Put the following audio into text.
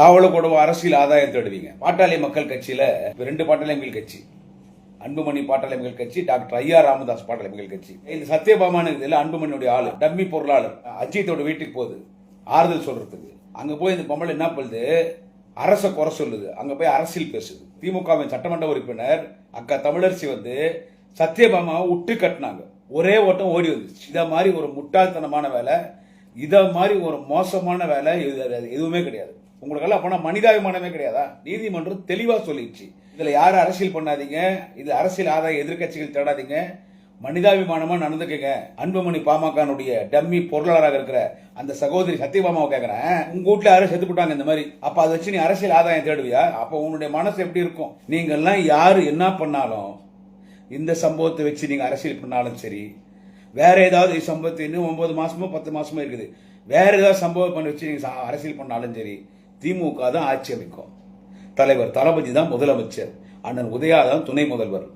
சாவள அரசியல் ஆதாயம் தேடுவீங்க. பாட்டாளி மக்கள் கட்சியில ரெண்டு பாட்டாளி மக்கள் கட்சி. அன்புமணி பாட்டாளி மக்கள் கட்சி டாக்டர் ஐயா ராமதாஸ் பாட்டாளி மக்கள் கட்சி. இந்த சத்யபாமான்னு இதுல அன்புமணியுடைய ஆளு டம்மி பொருளாளர். அஜித்தோட வீட்டுக்கு போகுது ஆறுதல் சொல்றதுக்கு. அங்க போய் இந்த பொம்பளை என்ன பண்ணுது? அரச குறை சொல்லுது. அங்க போய் அரசியல் பேசுது. திமுகவின் சட்டமன்ற உறுப்பினர் அக்கா தமிழரசி வந்து சத்யபாமாவை விட்டு கட்டினாங்க. ஒரே ஓட்டம் ஓடி வந்துச்சு. இதை மாதிரி ஒரு முட்டாள்தனமான வேலை இதை மாதிரி ஒரு மோசமான வேலை இது எதுவுமே கிடையாது. உங்களுக்கெல்லாம் போனால் மனிதாபிமானமே கிடையாதா? நீதிமன்றம் தெளிவாக சொல்லிடுச்சு இதில் யாரும் அரசியல் பண்ணாதீங்க. இது அரசியல் ஆதாய எதிர்க்கட்சிகள் தேடாதீங்க. மனிதாபிமானமாக நடந்துக்கங்க. அன்புமணி பாமகனுடைய டம்மி பொருளாளராக இருக்கிற அந்த சகோதரி சத்தியபாமாவை கேட்குறேன் உங்க வீட்டில் யாரும் செத்து போட்டாங்க இந்த மாதிரி. அப்போ அதை வச்சு நீ அரசியல் ஆதாயம் தேடுவியா? அப்போ உன்னுடைய மனசு எப்படி இருக்கும்? நீங்கள்லாம் யார் என்ன பண்ணாலும் இந்த சம்பவத்தை வச்சு நீங்கள் அரசியல் பண்ணாலும் சரி வேற ஏதாவது சம்பவத்தை இன்னும் ஒன்பது மாசமோ பத்து மாசமோ இருக்குது. வேற ஏதாவது சம்பவம் பண்ணி வச்சு நீங்கள் அரசியல் பண்ணாலும் சரி திமுக தான் ஆட்சி அமைக்கும். தலைவர் தளபதி தான் முதலமைச்சர். அண்ணன் உதயா தான் துணை முதல்வர்.